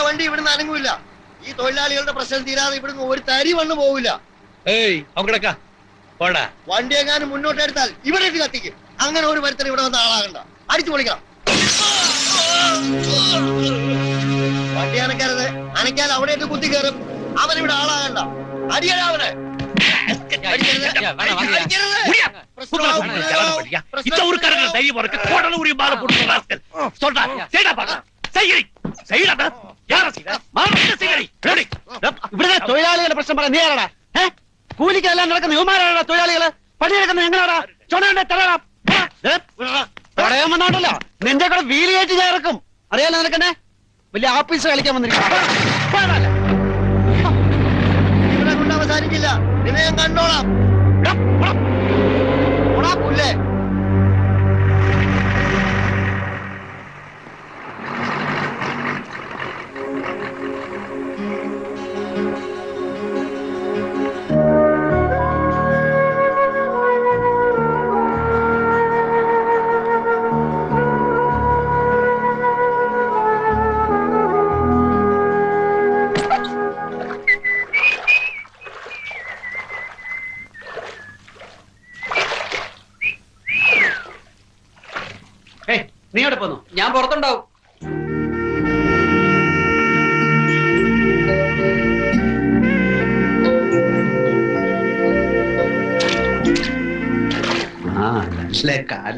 ഒറ്റ വണ്ടി ഇവിടുന്ന് അനങ്ങൂല ഈ തൊഴിലാളികളുടെ പ്രശ്നം തീരാതെ ഇവിടുന്ന് ഒരു തരി വണ്ണ് പോവില്ല ഏയ് അവക്കടക്ക പോടാ വണ്ടി എങ്ങാനും മുന്നോട്ട് എടുത്താൽ ഇവിടെ ഇട്ട് കത്തിക്കും അങ്ങനെ ഒരു മരത്തിന് ഇവിടെ വന്ന ആളാകണ്ട അടിച്ചു പൊളിക്കണം വണ്ടി അനക്കരുത് അനക്കാൻ അവിടെ ഇട്ട് കുത്തി കയറും അവൻ ഇവിടെ ആളാകണ്ട അടിയടാ അവനെ അടിക്കരുത്. അടിക്കരുത്. പ്രശ്നമാവും. இந்த ஊருக்காரங்க தைரியம் இருக்கு கோடல உரி மாலை போட்டு ராஸ்கல் சொல்றா செய்டா Ah. Ah. ഇവിടുത്തെ ah. തൊഴിലാളികളുടെ പ്രശ്നം പറയാൻ നീ ആരാടാ? ഏ? കൂലിക്കെല്ലാം നടക്കുന്ന ഇവമാരാടാ തൊഴിലാളികൾ? പണിയെടുക്കുന്ന ഞങ്ങളാടാ ചുണയുടെ തലടാ പറയാൻ വന്നാണ്ടല്ലോ നിന്റെ കൂടെ വീലി കയറ്റി ഞാൻ ഇറക്കും. അറിയാലോ നിനക്കെന്നെ? വലിയ ആപ്പീസ് കളിക്കാൻ വന്നിരിക്കും ഇവിടെ കൊണ്ട് അവസാനിക്കില്ല. നിന്നെ ഞാൻ കണ്ടോളാം പുല്ലേ? നീ അവിടെ പോന്നു? ഞാൻ പുറത്തുണ്ടാവും. ആ മനസ്സിലെ കാൽ.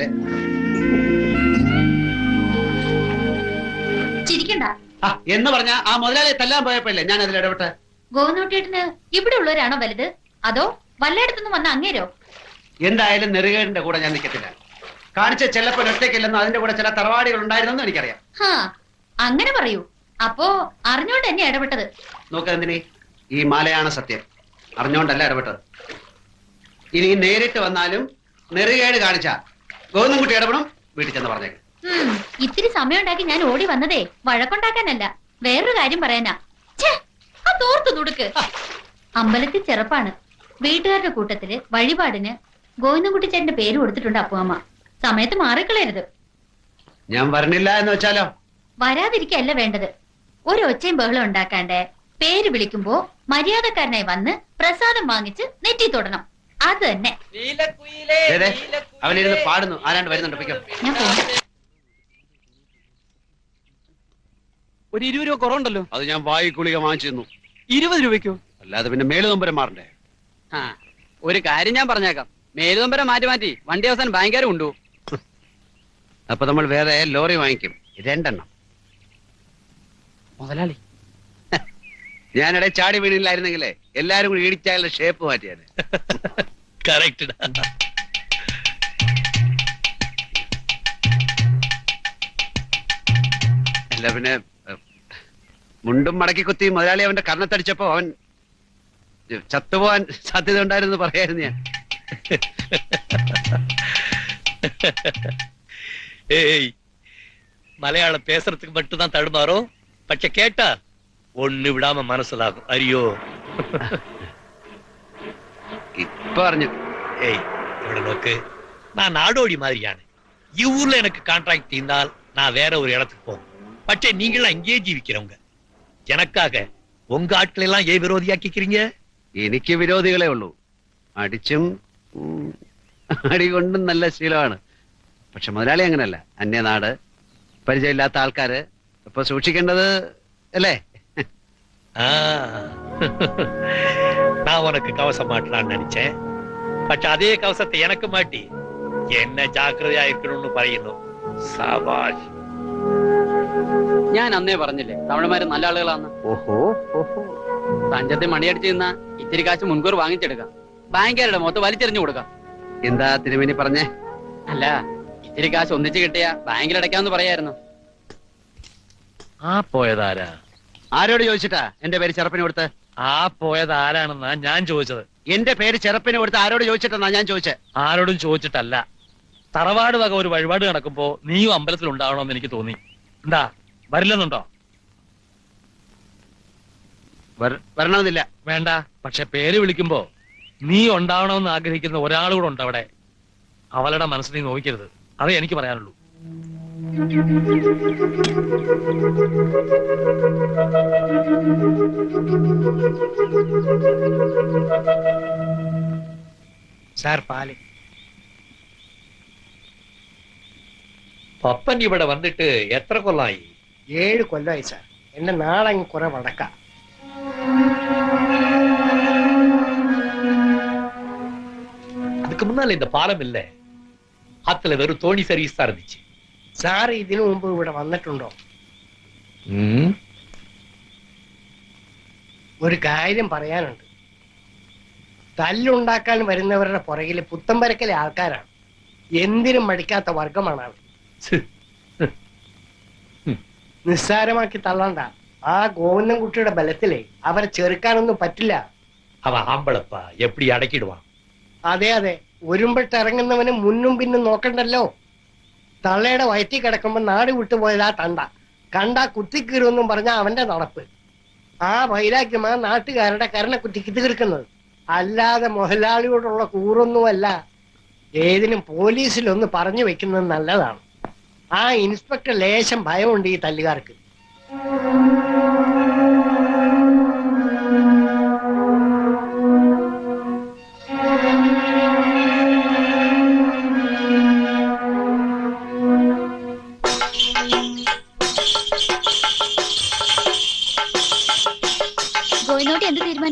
ചിരിക്കണ്ട. ആ എന്ന് പറഞ്ഞ ആ മുതലാളിയെ തല്ലാൻ പോയപ്പോഴല്ലേ ഞാൻ അതിൽ ഇടപെട്ടെ? ഗോവിന്ദോട്ടേട്ടന് ഇവിടെ ഉള്ളവരാണോ വലുത്? അതോ വല്ലയിടത്തുനിന്ന് വന്ന അങ്ങേരോ? എന്തായാലും നെറുകേടിന്റെ കൂടെ ഞാൻ നിൽക്കത്തില്ല കാണിച്ച ചെല്ലപ്പൻ ഒറ്റയ്ക്കില്ലെന്നും അതിന്റെ കൂടെ ചില തറവാടികൾ ഉണ്ടായിരുന്നെന്നും എനിക്കറിയാം. ഹാ അങ്ങനെ പറയൂ. അപ്പോ അറിഞ്ഞോണ്ട് എന്നെ ഇടപെട്ടത്. നോക്ക് എന്തിനി ഈ മാലയാണ് സത്യം. അറിഞ്ഞോണ്ടല്ല ഇടപെട്ടത്. ഇനി നേരിട്ട് വന്നാലും നെറുകേട് കാണിച്ച ഗോവിന്ദൻകുട്ടി ഇടപെടും വീട്ടിൽ ചെന്ന് പറഞ്ഞേക്ക്. ഉം, ഇത്തിരി സമയം ഉണ്ടാക്കി ഞാൻ ഓടി വന്നതേ വഴക്കുണ്ടാക്കാനല്ല. വേറൊരു കാര്യം പറയാനാ. ഛേ, ആ തോർത്തു നുടുക്ക് അമ്പലത്തിൽ ചെറുപ്പാണ്. വീട്ടുകാരുടെ കൂട്ടത്തിൽ വഴിപാടിന് ഗോവിന്ദൻകുട്ടി ചേട്ടന്റെ പേര് കൊടുത്തിട്ടുണ്ട് അപ്പുഅമ്മ സമയത്ത് മാറിക്കളയരുത്. ഞാൻ വരണില്ല എന്ന് വെച്ചാലോ? വരാതിരിക്കല്ല വേണ്ടത്. ഒരു ഒച്ചയും ബഹളം ഉണ്ടാക്കാണ്ട് പേര് വിളിക്കുമ്പോ മര്യാദക്കാരനായി വന്ന് പ്രസാദം വാങ്ങിച്ച് നെറ്റി തൊടണം. അത് തന്നെ. അവനിരുന്ന് പാടുന്നു. ആരാണ്ട് വരുന്നുണ്ട്? ഞാൻ പോകും ഒരു ഇരുപത് രൂപ കുറവുണ്ടല്ലോ. അത് ഞാൻ വായി കുളിക വാങ്ങിച്ചിരുന്നു. ഇരുപത് രൂപയ്ക്കോ? അല്ലാതെ പിന്നെ മേലുനൊമ്പരം മാറണ്ടേ? ആ ഒരു കാര്യം ഞാൻ പറഞ്ഞേക്കാം. മേലുതമ്പരം മാറ്റി മാറ്റി വണ്ടി അവസാനം ഭയങ്കര ഉണ്ടു അപ്പൊ നമ്മൾ വേറെ ലോറി വാങ്ങിക്കും. രണ്ടെണ്ണം. മുതലാളി. ഞാനിടെ ചാടി വീണില്ലായിരുന്നെങ്കിലേ എല്ലാരും കൂടി ഇടിച്ചാലുള്ള ഷേപ്പ് മാറ്റിയാണ് കറക്റ്റ് അല്ല പിന്നെ മുണ്ടും മടക്കി കുത്തി മുതലാളി അവന്റെ കർണത്തടിച്ചപ്പോ അവൻ ചത്തുപോവാൻ സാധ്യത ഉണ്ടായിരുന്നു പറയായിരുന്നു ഞാൻ. ஏய் மலையாளம் பேசுறதுக்கு மட்டும்தான் தடுமாறும் பச்சை கேட்டா ஒண்ணு விடாம மனசிலாகும் ஐயோ ഇപ്പൊ പറഞ്ഞു ஏய் இவட நோக்கு நான் நாடோடி மாதிரியான இவ்வூர்ல எனக்கு கான்ட்ராக்ட் தீர்ந்தால் நான் வேற ஒரு இடத்துக்கு போகும் பச்சை நீங்களாம் இங்கேயே ஜீவிக்கிறவங்க எனக்காக உங்க ஆட்களை எல்லாம் ஏன் விரோதியாக்கிக்கிறீங்க എനിക്ക് വിരോധികളെ ഉള്ളൂ അടിച്ചും ഉം, അടി കൊണ്ടും നല്ല ശീലമാണ് പക്ഷെ മുതലാളി അങ്ങനല്ല അന്യനാട് പരിചയമില്ലാത്ത ആൾക്കാര് ഇപ്പൊ സൂക്ഷിക്കേണ്ടത് അല്ലേ ஆ. நான் உனக்கு கவசம் மாட்டலாம்னு நினைச்சேன் பட் அதே கவசத்தை எனக்கு மாட்டி என்ன ஜாக்கிரதையா இருக்கணும்னு പറയുന്നു സബാഷ് ഞാൻ അന്നേ പറഞ്ഞില്ലേ തമിഴന്മാര് നല്ല ആളുകളാന്ന് ഓഹോ ഓഹോ തഞ്ചത്തെ മണിയടിച്ച് നിന്ന ഇത്തിരി കാശ് മുൻകൂർ വാങ്ങിച്ചെടുക്കാം ബാങ്കുകാരുടെ മുഖത്ത് വലിച്ചെറിഞ്ഞു കൊടുക്കാം എന്താ തിരുമേനി പറഞ്ഞേ അല്ല ഇത്തിരി കാശ് ഒന്നിച്ച് കിട്ടിയ ബാങ്കിൽ അടയ്ക്കാന്ന് പറയായിരുന്നു. ആ പോയതാരാ? ആരോട് ചോദിച്ചിട്ടാ എന്റെ പേര് ചെറുപ്പിന് കൊടുത്ത്? ആ പോയത് ആരാണെന്നാ ഞാൻ ചോദിച്ചത്. എന്റെ പേര് ചെറുപ്പിന് കൊടുത്ത് ആരോട് ചോദിച്ചിട്ടെന്നാ ഞാൻ ചോദിച്ചത് ആരോടും ചോദിച്ചിട്ടല്ല. തറവാട് വക ഒരു വഴിപാട് നടക്കുമ്പോ നീയും അമ്പലത്തിൽ ഉണ്ടാവണമെന്ന് എനിക്ക് തോന്നി. എന്താ വരില്ലെന്നുണ്ടോ? വര- വരണമെന്നില്ല. വേണ്ട പക്ഷെ പേര് വിളിക്കുമ്പോ നീ ഉണ്ടാവണമെന്ന് ആഗ്രഹിക്കുന്ന ഒരാൾ കൂടെ ഉണ്ട് അവിടെ അവളുടെ മനസ്സിൽ നീ നോക്കരുത് അതേ എനിക്ക് പറയാനുള്ളൂ സാർ പാല് പപ്പൻ ഇവിടെ വന്നിട്ട് എത്ര കൊല്ലായി ഏഴ് കൊല്ലമായി സാർ എന്റെ നാടങ്ങ് കുറെ വടക്ക அதுக்கு முன்னால இந்த பாலம் இல்ல അതിൽ വെറും തോണി സർവീസ് സർദിച്ച് സാർ ഇതിനു മുമ്പ് ഇവിടെ വന്നിട്ടുണ്ടോ? ഒരു കാര്യം പറയാനുണ്ട്. തല്ലുണ്ടാക്കാൻ വരുന്നവരുടെ പുറകിൽ പുത്തമ്പരക്കലെ ആൾക്കാരാണ്. എന്തിനും മടിക്കാത്ത വർഗമാണ് അവർ നിസ്സാരമാക്കി തള്ളണ്ട. ആ ഗോവിന്ദൻകുട്ടിയുടെ ബലത്തിലെ അവരെ ചെറുക്കാനൊന്നും പറ്റില്ല. അവ ആമ്പളപ്പ. എപ്പടി അടക്കിടുവാ? അതെ അതെ. ഒരുമ്പിട്ട് ഇറങ്ങുന്നവന് മുന്നും പിന്നും നോക്കണ്ടല്ലോ? തള്ളയുടെ വയറ്റി കിടക്കുമ്പോൾ നാട് വിട്ടുപോയതാ തണ്ട കണ്ട കുത്തിക്കീറുമെന്നും പറഞ്ഞ അവന്റെ നടപ്പ്. ആ വൈരാഗ്യമാ നാട്ടുകാരുടെ കരണ കുത്തിക്ക് തീർക്കുന്നത്. അല്ലാതെ മുതലാളിയോടുള്ള കൂറൊന്നുമല്ല. ഏതിനും പോലീസിലൊന്ന് പറഞ്ഞു വെക്കുന്നത് നല്ലതാണ്. ആ ഇൻസ്പെക്ടർ ലേശം ഭയമുണ്ട് ഈ തല്ലുകാർക്ക്.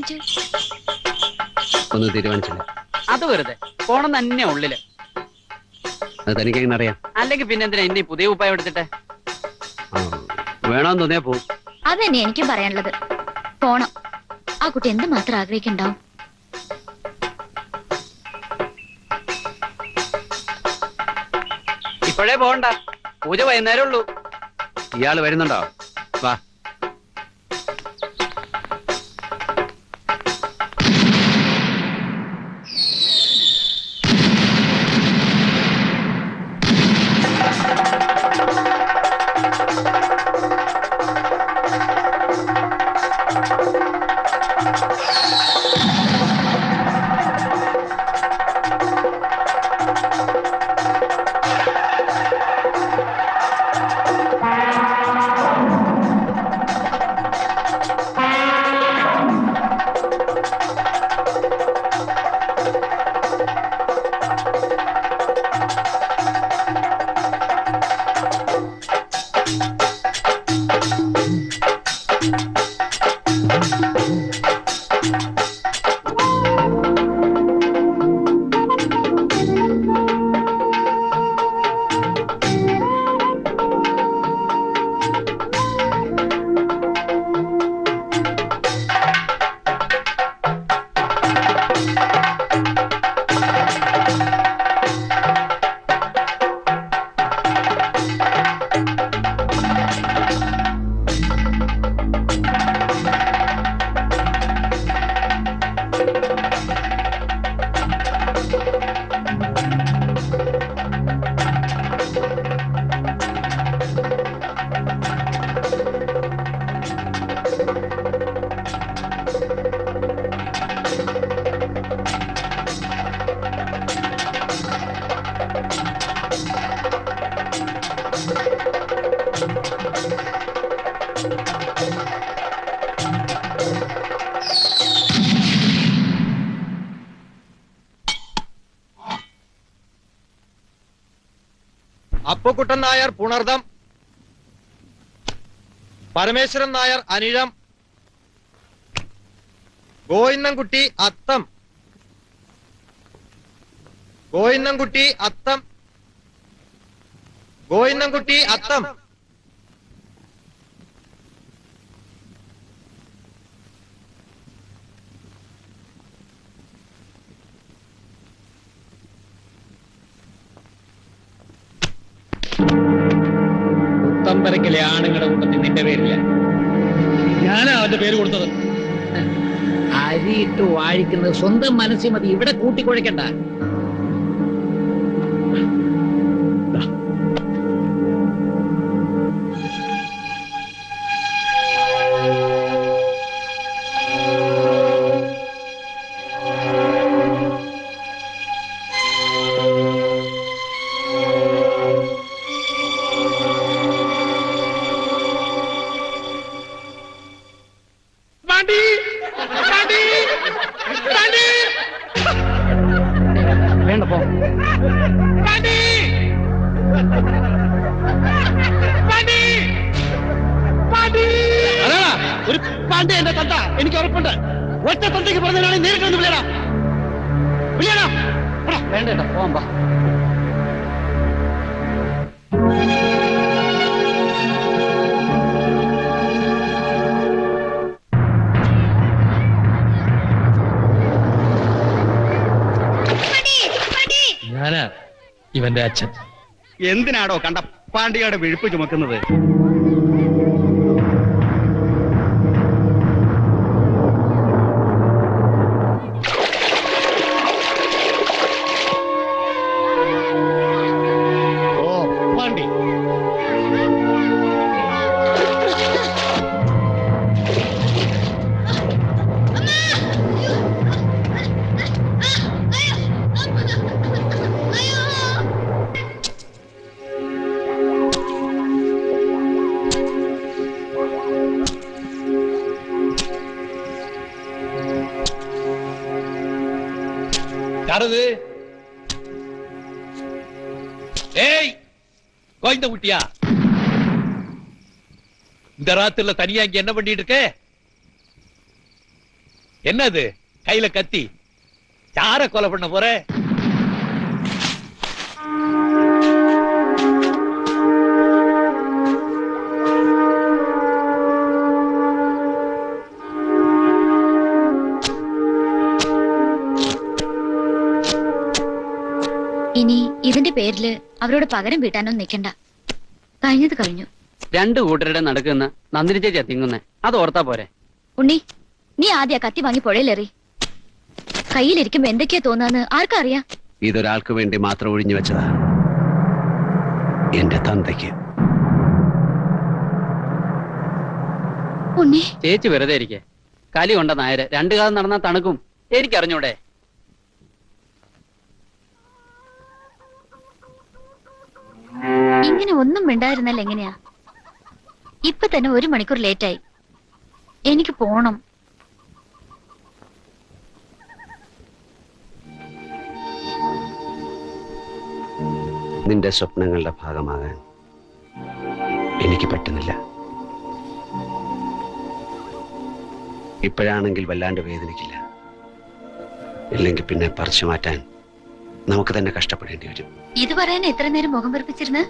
തീരുമാനിച്ചു? ഒന്ന് തീരുമാനിച്ചില്ല. അത് വെറുതെ. പോണം തന്നെ ഉള്ളിൽ. അത് തനിക്ക് എങ്ങനെ അറിയാം? അല്ലെങ്കിൽ പിന്നെ എന്തിനാ ഇനി പുതിയ ഉപ്പായം എടുത്തിട്ടെ? ആ, വേണമെന്ന് തോന്നിയാ പോ. അത് തന്നെ എനിക്കും പറയാനുള്ളത്. പോണം. ആ കുട്ടി എന്ത് മാത്രം ആഗ്രഹിക്കണ്ടാവും ഇപ്പോഴേ പോകണ്ട. പൂജ വൈകുന്നേരം ഉള്ളൂ. ഇയാൾ വരുന്നുണ്ടോ? അപ്പുക്കുട്ടൻ നായർ പുണർദം പരമേശ്വരൻ നായർ അനിഴം ഗോവിന്ദൻകുട്ടി അത്തം. ഗോവിന്ദൻകുട്ടി അത്തം. ഗോവിന്ദൻകുട്ടി അത്തം. പുത്തമ്പരക്കിലെ ആണുങ്ങളുടെ കൂട്ടത്തിൽ നിന്റെ പേരില്ല ഞാനാ അവന്റെ പേര് കൊടുത്തത്. അരിയിട്ട് വാഴിക്കുന്നത് സ്വന്തം മനസ്സിൽ മതി. ഇവിടെ കൂട്ടിക്കുഴയ്ക്കണ്ട പോവാൻ ഞാനാ ഇവന്റെ അച്ഛൻ. എന്തിനാടോ കണ്ട പാണ്ടിയുടെ വിഴുപ്പ് ചുമക്കുന്നത്? ஏமாண்டி கோயந்த குட்டியா இந்த ராத்திரில தனியா இங்க என்ன பண்ணிட்டு இருக்க? என்னது? கையில கத்தி. யார கொலை பண்ண போற? ഇതിന്റെ പേരിൽ അവരോട് പകരം വീട്ടാനൊന്നും നിൽക്കണ്ട. കഴിഞ്ഞത് കഴിഞ്ഞു. രണ്ട് കൂട്ടരുടെ നടക്കുന്ന നന്ദിനി ചേച്ചിയാ തിങ്ങുന്നെ. അത് ഓർത്താ പോരെ. ഉണ്ണി നീ ആദ്യ കത്തി വാങ്ങി പുഴയിലെറി കയ്യിലിരിക്കുമ്പോ എന്തൊക്കെയാ തോന്നാന്ന് ആർക്കറിയാം ഇതൊരാൾക്ക് വേണ്ടി മാത്രം ഒഴിഞ്ഞു വെച്ചതാ. എന്റെ തന്തയ്ക്ക്. ഉണ്ണി. ചേച്ചി വെറുതെ ഇരിക്കെ. കലി കൊണ്ട നായര് രണ്ടു കാലം നടന്നാ തണുക്കും. എനിക്കറിഞ്ഞൂടെ. ഇങ്ങനെ ഒന്നും മിണ്ടായിരുന്നാൽ എങ്ങനെയാ? ഇപ്പൊ തന്നെ ഒരു മണിക്കൂർ ലേറ്റായി. എനിക്ക് പോണം. നിന്റെ സ്വപ്നങ്ങളുടെ ഭാഗമാകാൻ എനിക്ക് പറ്റുന്നില്ല. ഇപ്പോഴാണെങ്കിൽ വല്ലാണ്ട് വേദനിക്കില്ല. ഇല്ലെങ്കിൽ പിന്നെ പറിച്ചു മാറ്റാൻ നമുക്ക് തന്നെ കഷ്ടപ്പെടേണ്ടി വരും. ഇത് പറയാൻ എത്ര നേരം മുഖം വെറുപ്പിച്ചിരുന്ന്?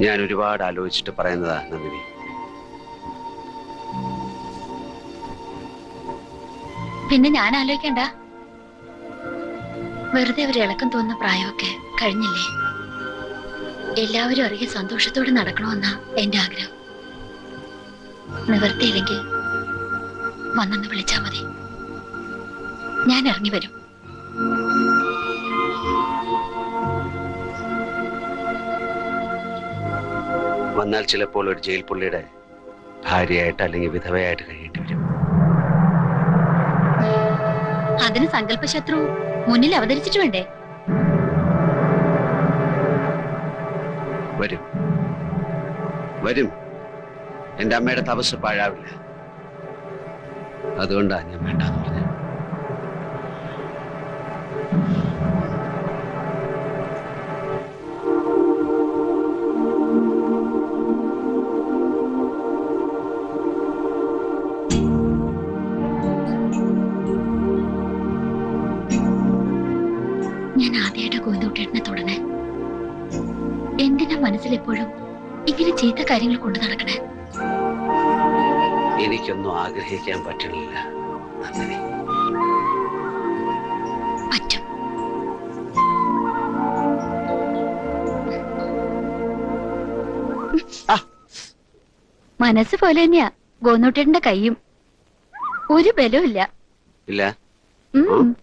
ഞാൻ ഒരുപാട് ആലോചിച്ചിട്ട് പറയുന്നതാ നന്ദിനി. പിന്നെ ഞാൻ ആലോചിക്കണ്ട. വെറുതെ ഒരു ഇളക്കം തോന്നുന്ന പ്രായമൊക്കെ കഴിഞ്ഞില്ലേ? എല്ലാവരും അറിയ സന്തോഷത്തോടെ നടക്കണമെന്നാ എന്റെ ആഗ്രഹം. നിവർത്തിയില്ലെങ്കിൽ വന്നെന്ന് വിളിച്ചാ മതി. ഞാൻ ഇറങ്ങി വരും. വന്നാൽ ചിലപ്പോൾ ഒരു ജയിൽ പുള്ളിയുടെ ഭാര്യയായിട്ട് അല്ലെങ്കിൽ വിധവയായിട്ട് കഴിയേണ്ടി വരും. അതിന് സങ്കല്പശത്രു മുന്നിൽ അവതരിച്ചിട്ടുണ്ടേ വരും. വരും. എന്റെ അമ്മയുടെ തപസ് പാഴാവില്ല. അതുകൊണ്ടാണ് ഞാൻ വേണ്ടാന്ന് കാര്യങ്ങൾ കൊണ്ട് നടക്കണേ. എനിക്കൊന്നും ആഗ്രഹിക്കാൻ പറ്റണില്ല നന്ദിനി. പറ്റും. മനസ്സ് പോലെ തന്നെയാ ഗോന്നൂട്ടേട്ടന്റെ കൈയും. ഒരു ബലവും ഇല്ല. ഇല്ല? ഉം.